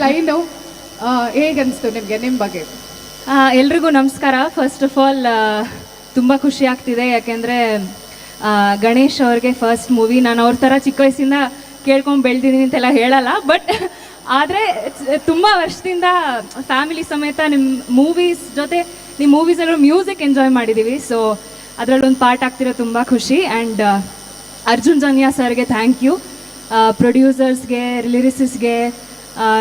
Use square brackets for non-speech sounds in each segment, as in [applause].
Line ಹೇಗನ್ಸ್ತು ನಿಮಗೆ ನಿಮ್ಮ ಬಗ್ಗೆ? ಎಲ್ರಿಗೂ ನಮಸ್ಕಾರ. ಫಸ್ಟ್ ಆಫ್ ಆಲ್ ತುಂಬ ಖುಷಿ ಆಗ್ತಿದೆ. ಯಾಕೆಂದರೆ ಗಣೇಶ್ ಅವ್ರಿಗೆ ಫಸ್ಟ್ ಮೂವಿ ನಾನು ಅವ್ರ ಥರ ಚಿಕ್ಕ ವಯಸ್ಸಿಂದ ಕೇಳ್ಕೊಂಡು ಬೆಳೆದಿದ್ದೀನಿ ಅಂತೆಲ್ಲ ಹೇಳಲ್ಲ ಬಟ್ ಆದರೆ ತುಂಬ ವರ್ಷದಿಂದ ಫ್ಯಾಮಿಲಿ ಸಮೇತ ನಿಮ್ಮ ಮೂವೀಸ್ ಜೊತೆ ನಿಮ್ಮ ಮೂವೀಸಲ್ಲೂ ಮ್ಯೂಸಿಕ್ ಎಂಜಾಯ್ ಮಾಡಿದ್ದೀವಿ ಸೊ ಅದರಲ್ಲೊಂದು ಪಾರ್ಟ್ ಆಗ್ತಿರೋ ತುಂಬ ಖುಷಿ. ಆ್ಯಂಡ್ ಅರ್ಜುನ್ ಜನ್ಯಾ ಸರ್ಗೆ ಥ್ಯಾಂಕ್ ಯು ಪ್ರೊಡ್ಯೂಸರ್ಸ್ಗೆ ಲಿರಿಸಿಸ್ಗೆ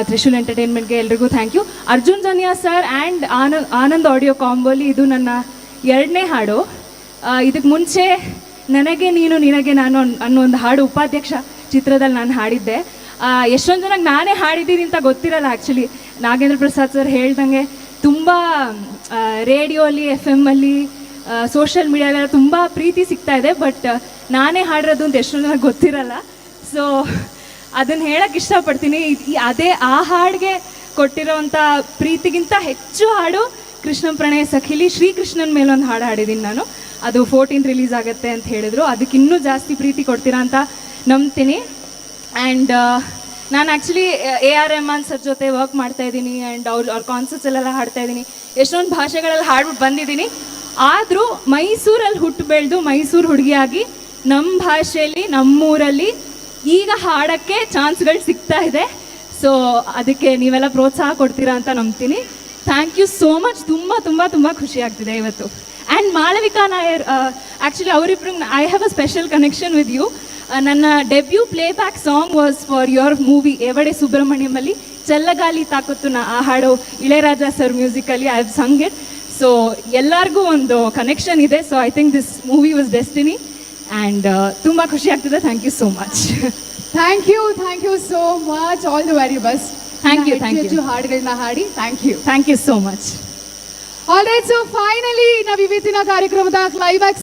ತ್ರಿಶೂಲ್ ಎಂಟರ್ಟೈನ್ಮೆಂಟ್ಗೆ ಎಲ್ರಿಗೂ thank you Arjun Janya sir and Anand Anand audio ಕಾಂಬೋಲಿ ಇದು ನನ್ನ ಎರಡನೇ ಹಾಡು. ಇದಕ್ಕೆ ಮುಂಚೆ ನನಗೆ ನೀನು ನಿನಗೆ ನಾನು ಅನ್- ಅನ್ನೋ ಒಂದು ಹಾಡು ಉಪಾಧ್ಯಕ್ಷ ಚಿತ್ರದಲ್ಲಿ ನಾನು ಹಾಡಿದ್ದೆ. ಎಷ್ಟೊಂದು ಜನಕ್ಕೆ ನಾನೇ ಹಾಡಿದ್ದೀನಿ ಅಂತ ಗೊತ್ತಿರಲ್ಲ ಆ್ಯಕ್ಚುಲಿ ನಾಗೇಂದ್ರ ಪ್ರಸಾದ್ ಸರ್ ಹೇಳ್ದಂಗೆ ತುಂಬ ರೇಡಿಯೋಲಿ ಎಫ್ ಎಮ್ಮಲ್ಲಿ ಸೋಷಿಯಲ್ ಮೀಡಿಯಾಲೆಲ್ಲ ತುಂಬ ಪ್ರೀತಿ ಸಿಗ್ತಾ ಇದೆ ಬಟ್ ನಾನೇ ಹಾಡಿರೋದು ಅಂತ ಎಷ್ಟೊಂದು ಜನಕ್ಕೆ ಗೊತ್ತಿರಲ್ಲ. ಸೊ ಅದನ್ನ ಹೇಳಕ್ ಇಷ್ಟಪಡ್ತೀನಿ. ಅದೇ ಆ ಹಾಡಿಗೆ ಕೊಟ್ಟಿರೋವಂಥ ಪ್ರೀತಿಗಿಂತ ಹೆಚ್ಚು ಹಾಡು ಕೃಷ್ಣ ಪ್ರಣಯ ಸಖಿಲಿ ಶ್ರೀಕೃಷ್ಣನ ಮೇಲೊಂದು ಹಾಡು ಹಾಡಿದ್ದೀನಿ ನಾನು. ಅದು ಫೋರ್ಟೀನ್ ರಿಲೀಸ್ ಆಗುತ್ತೆ ಅಂತ ಹೇಳಿದ್ರು. ಅದಕ್ಕೆ ಇನ್ನೂ ಜಾಸ್ತಿ ಪ್ರೀತಿ ಕೊಡ್ತೀರಾ ಅಂತ ನಂಬ್ತೀನಿ. ಆ್ಯಂಡ್ ನಾನು actually A R Rahman sir ಜೊತೆ ವರ್ಕ್ ಮಾಡ್ತಾ ಇದ್ದೀನಿ ಆ್ಯಂಡ್ ಅವ್ರ ಅವ್ರ ಕಾನ್ಸರ್ಟ್ಸಲ್ಲೆಲ್ಲ ಹಾಡ್ತಾ ಇದ್ದೀನಿ. ಎಷ್ಟೊಂದು ಭಾಷೆಗಳಲ್ಲಿ ಹಾಡ್ಬಿಟ್ಟು ಬಂದಿದ್ದೀನಿ. ಆದರೂ ಮೈಸೂರಲ್ಲಿ ಹುಟ್ಟು ಬೆಳೆದು ಮೈಸೂರು ಹುಡುಗಿಯಾಗಿ ನಮ್ಮ ಭಾಷೆಯಲ್ಲಿ ನಮ್ಮೂರಲ್ಲಿ ಈಗ ಹಾಡೋಕ್ಕೆ ಚಾನ್ಸ್ಗಳು ಸಿಗ್ತಾ ಇದೆ. ಸೊ ಅದಕ್ಕೆ ನೀವೆಲ್ಲ ಪ್ರೋತ್ಸಾಹ ಕೊಡ್ತೀರಾ ಅಂತ ನಂಬ್ತೀನಿ. ಥ್ಯಾಂಕ್ ಯು ಸೋ ಮಚ್ ತುಂಬ ತುಂಬ ತುಂಬ ಖುಷಿ ಆಗ್ತಿದೆ ಇವತ್ತು. ಆ್ಯಂಡ್ ಮಾಳವಿಕಾ ನಾಯರ್ ಆ್ಯಕ್ಚುಲಿ ಅವರಿಬ್ರು I have a special connection with you ನನ್ನ debut playback song was for your movie Yevade ಸುಬ್ರಹ್ಮಣ್ಯಮಲ್ಲಿ ಚಲ್ಲಗಾಲಿ ತಾಕತ್ತು ನಾ, ಆ ಹಾಡು Ilaiyaraaja sir musically I have sung it so ಎಲ್ಲರಿಗೂ ಒಂದು ಕನೆಕ್ಷನ್ ಇದೆ. So I think this movie was destiny and ತುಂಬ ಖುಷಿ ಆಗ್ತಿದೆ. Thank you so much thank you thank you so much all the very best thank you thank you. ಹೆಚ್ಚು ಹಾಡುಗಳನ್ನ [laughs] ಹಾಡಿ. Thank you thank you so much all right so finally ನಾವು ಇವತ್ತಿನ ಕಾರ್ಯಕ್ರಮದ climax